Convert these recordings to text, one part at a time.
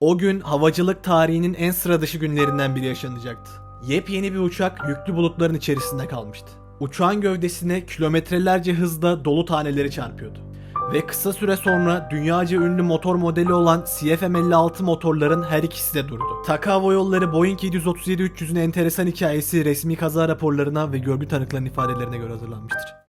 O gün havacılık tarihinin en sıra dışı günlerinden biri yaşanacaktı. Yepyeni bir uçak yüklü bulutların içerisinde kalmıştı. Uçağın gövdesine kilometrelerce hızda dolu taneleri çarpıyordu. Ve kısa süre sonra dünyaca ünlü motor modeli olan CFM56 motorların her ikisi de durdu. Taka Yolları Boeing 737-300'ün enteresan hikayesi resmi kaza raporlarına ve görgü tanıklarının ifadelerine göre hazırlanmıştır.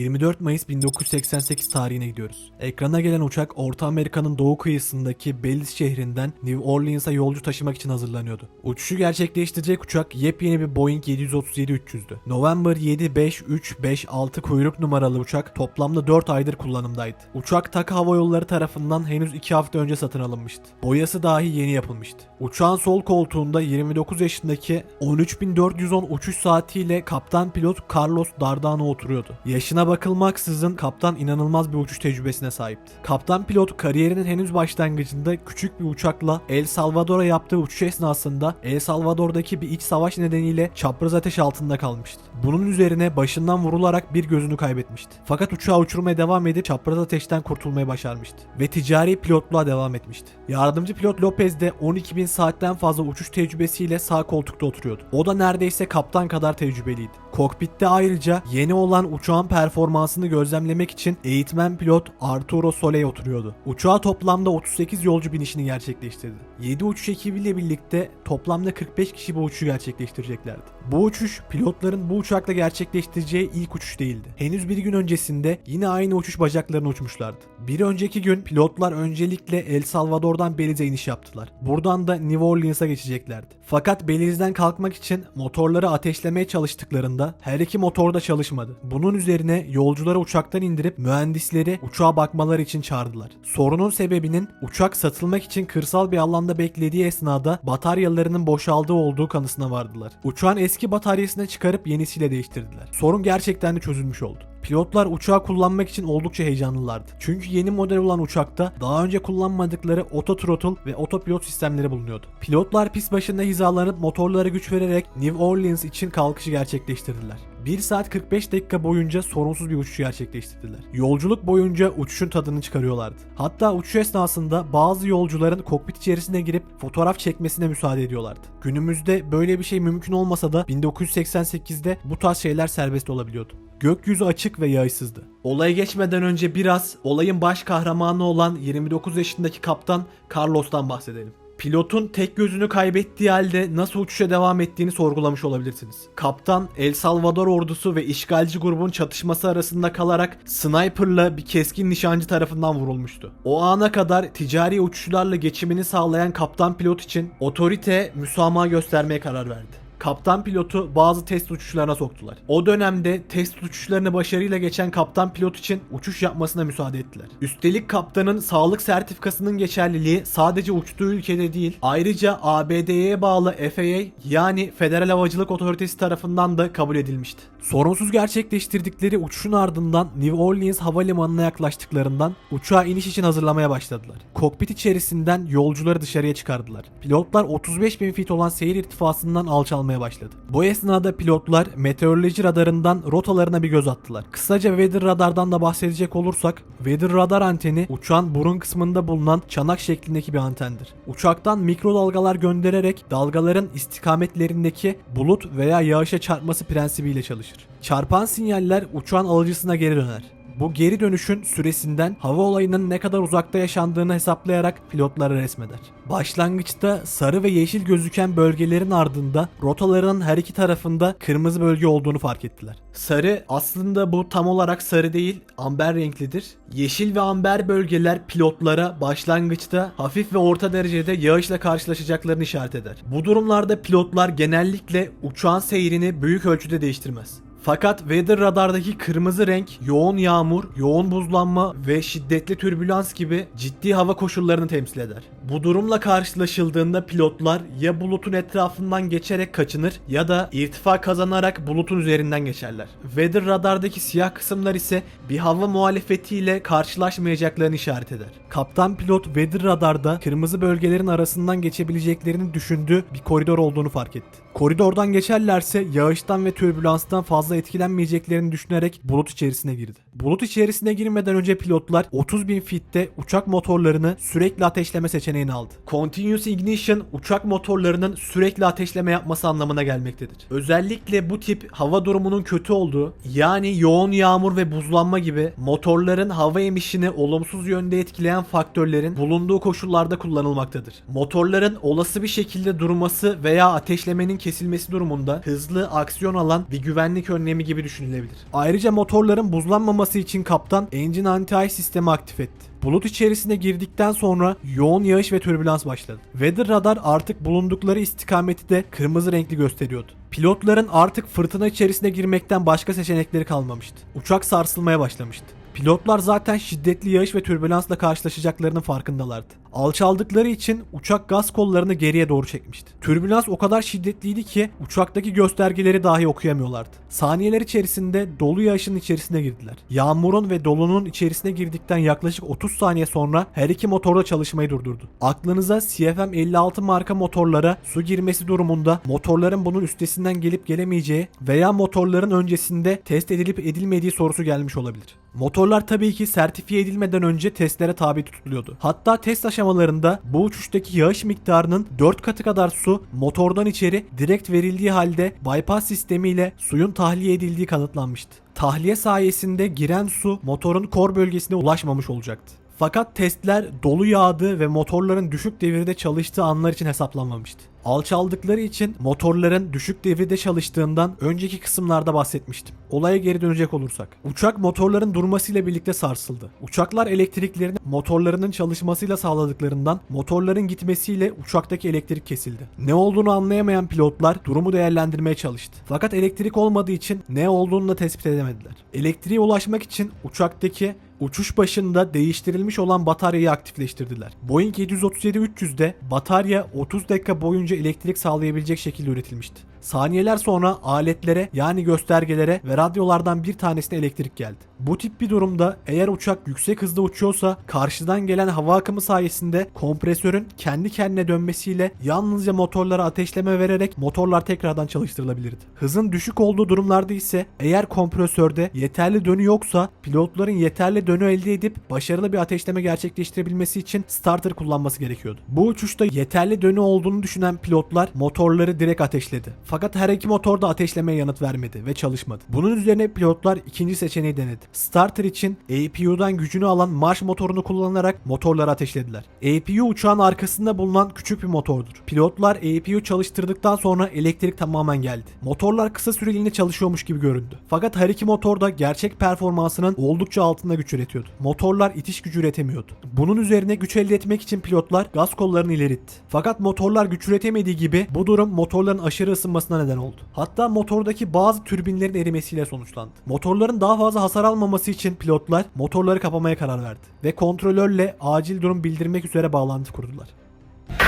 ...24 Mayıs 1988 tarihine gidiyoruz. Ekrana gelen uçak Orta Amerika'nın doğu kıyısındaki Belize şehrinden New Orleans'a yolcu taşımak için hazırlanıyordu. Uçuşu gerçekleştirecek uçak yepyeni bir Boeing 737-300'dü. November 75356 kuyruk numaralı uçak toplamda 4 aydır kullanımdaydı. Uçak Taka Hava Yolları tarafından henüz 2 hafta önce satın alınmıştı. Boyası dahi yeni yapılmıştı. Uçağın sol koltuğunda 29 yaşındaki 13410 uçuş saatiyle kaptan pilot Carlos Dardano oturuyordu. Yaşına bakılmaksızın kaptan inanılmaz bir uçuş tecrübesine sahipti. Kaptan pilot kariyerinin henüz başlangıcında küçük bir uçakla El Salvador'a yaptığı uçuş esnasında El Salvador'daki bir iç savaş nedeniyle çapraz ateş altında kalmıştı. Bunun üzerine başından vurularak bir gözünü kaybetmişti. Fakat uçağı uçurmaya devam edip çapraz ateşten kurtulmayı başarmıştı. Ve ticari pilotluğa devam etmişti. Yardımcı pilot Lopez de 12.000 saatten fazla uçuş tecrübesiyle sağ koltukta oturuyordu. O da neredeyse kaptan kadar tecrübeliydi. Kokpitte ayrıca yeni olan uçağın performansını gözlemlemek için eğitmen pilot Arturo Soleil oturuyordu. Uçağa toplamda 38 yolcu binişini gerçekleştirdi. 7 uçuş ekibiyle birlikte toplamda 45 kişi bu uçuşu gerçekleştireceklerdi. Bu uçuş pilotların bu uçakla gerçekleştireceği ilk uçuş değildi. Henüz bir gün öncesinde yine aynı uçuş bacaklarını uçmuşlardı. Bir önceki gün pilotlar öncelikle El Salvador'dan Belize'ye iniş yaptılar. Buradan da New Orleans'a geçeceklerdi. Fakat Belize'den kalkmak için motorları ateşlemeye çalıştıklarında her iki motor da çalışmadı. Bunun üzerine yolcuları uçaktan indirip mühendisleri uçağa bakmaları için çağırdılar. Sorunun sebebinin uçak satılmak için kırsal bir alanda beklediği esnada bataryalarının boşaldığı olduğu kanısına vardılar. Uçağın eski bataryasını çıkarıp yenisiyle değiştirdiler. Sorun gerçekten de çözülmüş oldu. Pilotlar uçağı kullanmak için oldukça heyecanlılardı. Çünkü yeni model olan uçakta daha önce kullanmadıkları autothrottle ve autopilot sistemleri bulunuyordu. Pilotlar pist başında hizalanıp motorlara güç vererek New Orleans için kalkışı gerçekleştirdiler. 1 saat 45 dakika boyunca sorunsuz bir uçuş gerçekleştirdiler. Yolculuk boyunca uçuşun tadını çıkarıyorlardı. Hatta uçuş esnasında bazı yolcuların kokpit içerisine girip fotoğraf çekmesine müsaade ediyorlardı. Günümüzde böyle bir şey mümkün olmasa da 1988'de bu tarz şeyler serbest olabiliyordu. Gökyüzü açık ve yağsızdı. Olaya geçmeden önce biraz olayın baş kahramanı olan 29 yaşındaki kaptan Carlos'tan bahsedelim. Pilotun tek gözünü kaybettiği halde nasıl uçuşa devam ettiğini sorgulamış olabilirsiniz. Kaptan El Salvador ordusu ve işgalci grubun çatışması arasında kalarak sniperla bir keskin nişancı tarafından vurulmuştu. O ana kadar ticari uçuşlarla geçimini sağlayan kaptan pilot için otorite müsamaha göstermeye karar verdi kaptan pilotu bazı test uçuşlarına soktular. O dönemde test uçuşlarını başarıyla geçen kaptan pilot için uçuş yapmasına müsaade ettiler. Üstelik kaptanın sağlık sertifikasının geçerliliği sadece uçtuğu ülkede değil, ayrıca ABD'ye bağlı FAA yani Federal Havacılık Otoritesi tarafından da kabul edilmişti. Sorunsuz gerçekleştirdikleri uçuşun ardından New Orleans havalimanına yaklaştıklarından uçağa iniş için hazırlamaya başladılar. Kokpit içerisinden yolcuları dışarıya çıkardılar. Pilotlar 35 bin feet olan seyir irtifasından alçalmaya başladı. Bu esnada pilotlar meteoroloji radarından rotalarına bir göz attılar. Kısaca weather radardan da bahsedecek olursak, weather radar anteni uçağın burun kısmında bulunan çanak şeklindeki bir antendir. Uçaktan mikrodalgalar göndererek dalgaların istikametlerindeki bulut veya yağışa çarpması prensibiyle çalışır. Çarpan sinyaller uçağın alıcısına geri döner. Bu geri dönüşün süresinden hava olayının ne kadar uzakta yaşandığını hesaplayarak pilotlara resmeder. Başlangıçta sarı ve yeşil gözüken bölgelerin ardında rotaların her iki tarafında kırmızı bölge olduğunu fark ettiler. Sarı aslında bu tam olarak sarı değil, amber renklidir. Yeşil ve amber bölgeler pilotlara başlangıçta hafif ve orta derecede yağışla karşılaşacaklarını işaret eder. Bu durumlarda pilotlar genellikle uçağın seyrini büyük ölçüde değiştirmez. Fakat weather radardaki kırmızı renk yoğun yağmur, yoğun buzlanma ve şiddetli türbülans gibi ciddi hava koşullarını temsil eder. Bu durumla karşılaşıldığında pilotlar ya bulutun etrafından geçerek kaçınır ya da irtifa kazanarak bulutun üzerinden geçerler. Weather radardaki siyah kısımlar ise bir hava muhalefetiyle karşılaşmayacaklarını işaret eder. Kaptan pilot weather radarda kırmızı bölgelerin arasından geçebileceklerini düşündüğü bir koridor olduğunu fark etti. Koridordan geçerlerse yağıştan ve türbülanstan fazla etkilenmeyeceklerini düşünerek bulut içerisine girdi. Bulut içerisine girmeden önce pilotlar 30 bin fitte uçak motorlarını sürekli ateşleme seçeneğini aldı. Continuous Ignition uçak motorlarının sürekli ateşleme yapması anlamına gelmektedir. Özellikle bu tip hava durumunun kötü olduğu yani yoğun yağmur ve buzlanma gibi motorların hava emişini olumsuz yönde etkileyen faktörlerin bulunduğu koşullarda kullanılmaktadır. Motorların olası bir şekilde durması veya ateşlemenin kesilmesi durumunda hızlı aksiyon alan bir güvenlik önlemi gibi düşünülebilir. Ayrıca motorların buzlanmaması için kaptan engine anti-ice sistemi aktif etti. Bulut içerisine girdikten sonra yoğun yağış ve türbülans başladı. Weather radar artık bulundukları istikameti de kırmızı renkli gösteriyordu. Pilotların artık fırtına içerisine girmekten başka seçenekleri kalmamıştı. Uçak sarsılmaya başlamıştı. Pilotlar zaten şiddetli yağış ve türbülansla karşılaşacaklarının farkındalardı. Alçaldıkları için uçak gaz kollarını geriye doğru çekmişti. Türbülans o kadar şiddetliydi ki uçaktaki göstergeleri dahi okuyamıyorlardı. Saniyeler içerisinde dolu yağışın içerisine girdiler. Yağmurun ve dolunun içerisine girdikten yaklaşık 30 saniye sonra her iki motor da çalışmayı durdurdu. Aklınıza CFM 56 marka motorlara su girmesi durumunda motorların bunun üstesinden gelip gelemeyeceği veya motorların öncesinde test edilip edilmediği sorusu gelmiş olabilir. Motorlar tabii ki sertifiye edilmeden önce testlere tabi tutuluyordu. Hatta test aşamalarında bu uçuştaki yağış miktarının 4 katı kadar su motordan içeri direkt verildiği halde bypass sistemiyle suyun tahliye edildiği kanıtlanmıştı. Tahliye sayesinde giren su motorun kor bölgesine ulaşmamış olacaktı. Fakat testler dolu yağdığı ve motorların düşük devirde çalıştığı anlar için hesaplanmamıştı. Alçaldıkları için motorların düşük devirde çalıştığından önceki kısımlarda bahsetmiştim. Olaya geri dönecek olursak. Uçak motorların durmasıyla birlikte sarsıldı. Uçaklar elektriklerini motorlarının çalışmasıyla sağladıklarından motorların gitmesiyle uçaktaki elektrik kesildi. Ne olduğunu anlayamayan pilotlar durumu değerlendirmeye çalıştı. Fakat elektrik olmadığı için ne olduğunu da tespit edemediler. Elektriğe ulaşmak için uçaktaki Uçuş başında değiştirilmiş olan bataryayı aktifleştirdiler. Boeing 737-300'de batarya 30 dakika boyunca elektrik sağlayabilecek şekilde üretilmişti. Saniyeler sonra aletlere yani göstergelere ve radyolardan bir tanesine elektrik geldi. Bu tip bir durumda eğer uçak yüksek hızda uçuyorsa karşıdan gelen hava akımı sayesinde kompresörün kendi kendine dönmesiyle yalnızca motorlara ateşleme vererek motorlar tekrardan çalıştırılabilirdi. Hızın düşük olduğu durumlarda ise eğer kompresörde yeterli dönü yoksa pilotların yeterli dönü elde edip başarılı bir ateşleme gerçekleştirebilmesi için starter kullanması gerekiyordu. Bu uçuşta yeterli dönü olduğunu düşünen pilotlar motorları direkt ateşledi. Fakat her iki motor da ateşlemeye yanıt vermedi ve çalışmadı. Bunun üzerine pilotlar ikinci seçeneği denedi. Starter için APU'dan gücünü alan marş motorunu kullanarak motorları ateşlediler. APU uçağın arkasında bulunan küçük bir motordur. Pilotlar APU çalıştırdıktan sonra elektrik tamamen geldi. Motorlar kısa süreliğine çalışıyormuş gibi göründü. Fakat her iki motor da gerçek performansının oldukça altında güç üretiyordu. Motorlar itiş gücü üretemiyordu. Bunun üzerine güç elde etmek için pilotlar gaz kollarını ileri itti. Fakat motorlar güç üretemediği gibi bu durum motorların aşırı ısınmasına neden oldu. Hatta motordaki bazı türbinlerin erimesiyle sonuçlandı. Motorların daha fazla hasar almaması için pilotlar motorları kapamaya karar verdi ve kontrolörle acil durum bildirmek üzere bağlantı kurdular.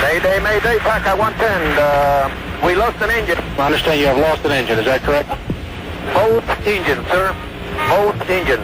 Mayday, Mayday, Parker 110. Uh, we lost an engine. I understand you have lost an engine, is that correct? Both engines, sir. Both engines.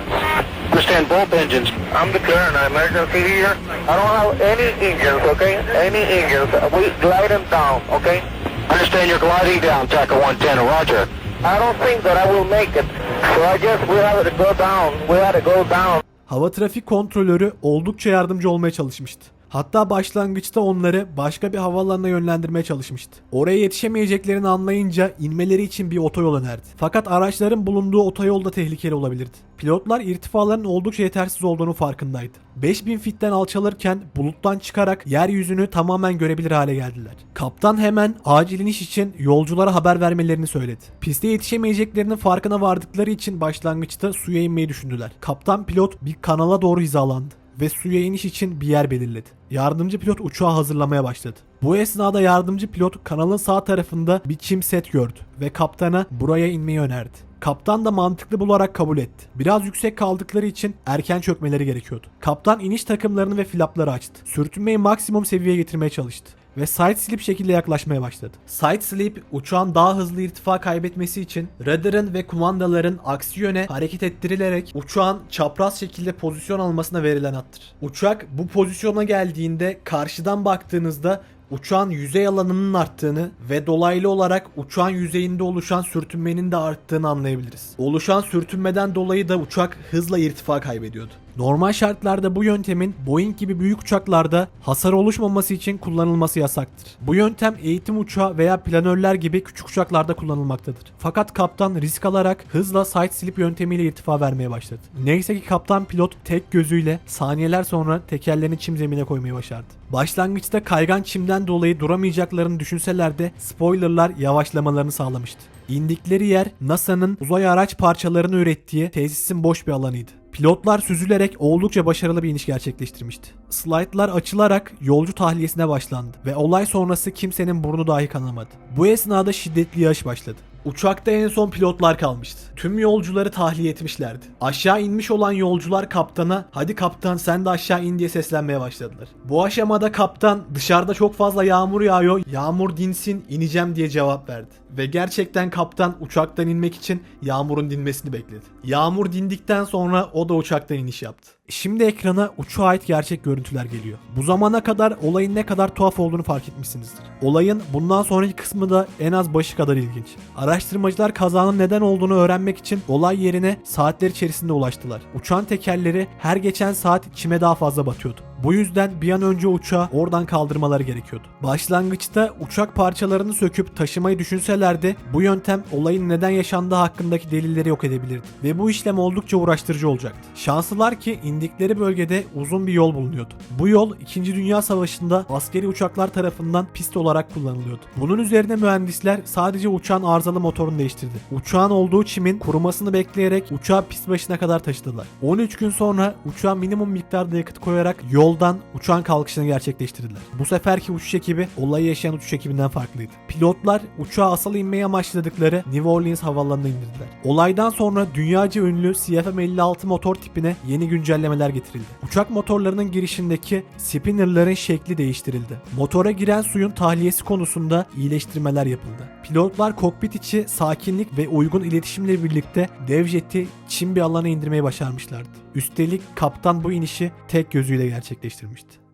Understand both engines. I'm the current emergency here. I don't have any engines, okay? Any engines. We glide them down, okay? Understand you're gliding down, Taco 110, roger. I don't think that I will make it. So I guess we have to go down. We have to go down. Hava trafik kontrolörü oldukça yardımcı olmaya çalışmıştı. Hatta başlangıçta onları başka bir havaalanına yönlendirmeye çalışmıştı. Oraya yetişemeyeceklerini anlayınca inmeleri için bir otoyol önerdi. Fakat araçların bulunduğu otoyol da tehlikeli olabilirdi. Pilotlar irtifaların oldukça yetersiz olduğunu farkındaydı. 5000 fitten alçalırken buluttan çıkarak yeryüzünü tamamen görebilir hale geldiler. Kaptan hemen acil iniş için yolculara haber vermelerini söyledi. Piste yetişemeyeceklerinin farkına vardıkları için başlangıçta suya inmeyi düşündüler. Kaptan pilot bir kanala doğru hizalandı ve suya iniş için bir yer belirledi. Yardımcı pilot uçağı hazırlamaya başladı. Bu esnada yardımcı pilot kanalın sağ tarafında bir çim set gördü ve kaptana buraya inmeyi önerdi. Kaptan da mantıklı bularak kabul etti. Biraz yüksek kaldıkları için erken çökmeleri gerekiyordu. Kaptan iniş takımlarını ve flapları açtı. Sürtünmeyi maksimum seviyeye getirmeye çalıştı ve side slip şekilde yaklaşmaya başladı. Side slip uçağın daha hızlı irtifa kaybetmesi için radarın ve kumandaların aksi yöne hareket ettirilerek uçağın çapraz şekilde pozisyon almasına verilen attır. Uçak bu pozisyona geldiğinde karşıdan baktığınızda uçağın yüzey alanının arttığını ve dolaylı olarak uçağın yüzeyinde oluşan sürtünmenin de arttığını anlayabiliriz. Oluşan sürtünmeden dolayı da uçak hızla irtifa kaybediyordu. Normal şartlarda bu yöntemin Boeing gibi büyük uçaklarda hasar oluşmaması için kullanılması yasaktır. Bu yöntem eğitim uçağı veya planörler gibi küçük uçaklarda kullanılmaktadır. Fakat kaptan risk alarak hızla side slip yöntemiyle irtifa vermeye başladı. Neyse ki kaptan pilot tek gözüyle saniyeler sonra tekerlerini çim zemine koymayı başardı. Başlangıçta kaygan çimden dolayı duramayacaklarını düşünseler de spoilerlar yavaşlamalarını sağlamıştı. İndikleri yer NASA'nın uzay araç parçalarını ürettiği tesisin boş bir alanıydı. Pilotlar süzülerek oldukça başarılı bir iniş gerçekleştirmişti. Slide'lar açılarak yolcu tahliyesine başlandı ve olay sonrası kimsenin burnu dahi kanamadı. Bu esnada şiddetli yağış başladı. Uçakta en son pilotlar kalmıştı. Tüm yolcuları tahliye etmişlerdi. Aşağı inmiş olan yolcular kaptana hadi kaptan sen de aşağı in diye seslenmeye başladılar. Bu aşamada kaptan dışarıda çok fazla yağmur yağıyor yağmur dinsin ineceğim diye cevap verdi. Ve gerçekten kaptan uçaktan inmek için yağmurun dinmesini bekledi. Yağmur dindikten sonra o da uçaktan iniş yaptı. Şimdi ekrana uçağa ait gerçek görüntüler geliyor. Bu zamana kadar olayın ne kadar tuhaf olduğunu fark etmişsinizdir. Olayın bundan sonraki kısmı da en az başı kadar ilginç. Araştırmacılar kazanın neden olduğunu öğrenmek için olay yerine saatler içerisinde ulaştılar. Uçağın tekerleri her geçen saat çime daha fazla batıyordu. Bu yüzden bir an önce uçağı oradan kaldırmaları gerekiyordu. Başlangıçta uçak parçalarını söküp taşımayı düşünselerdi bu yöntem olayın neden yaşandığı hakkındaki delilleri yok edebilirdi. Ve bu işlem oldukça uğraştırıcı olacaktı. Şanslılar ki indikleri bölgede uzun bir yol bulunuyordu. Bu yol 2. Dünya Savaşı'nda askeri uçaklar tarafından pist olarak kullanılıyordu. Bunun üzerine mühendisler sadece uçağın arızalı motorunu değiştirdi. Uçağın olduğu çimin kurumasını bekleyerek uçağı pist başına kadar taşıdılar. 13 gün sonra uçağa minimum miktarda yakıt koyarak yoldan uçağın kalkışını gerçekleştirdiler. Bu seferki uçuş ekibi olayı yaşayan uçuş ekibinden farklıydı. Pilotlar uçağı asıl inmeye amaçladıkları New Orleans havaalanına indirdiler. Olaydan sonra dünyaca ünlü CFM56 motor tipine yeni güncellemeler getirildi. Uçak motorlarının girişindeki spinnerların şekli değiştirildi. Motora giren suyun tahliyesi konusunda iyileştirmeler yapıldı. Pilotlar kokpit içi sakinlik ve uygun iletişimle birlikte dev jeti çim bir alana indirmeyi başarmışlardı. Üstelik kaptan bu inişi tek gözüyle gerçekleştirmişti.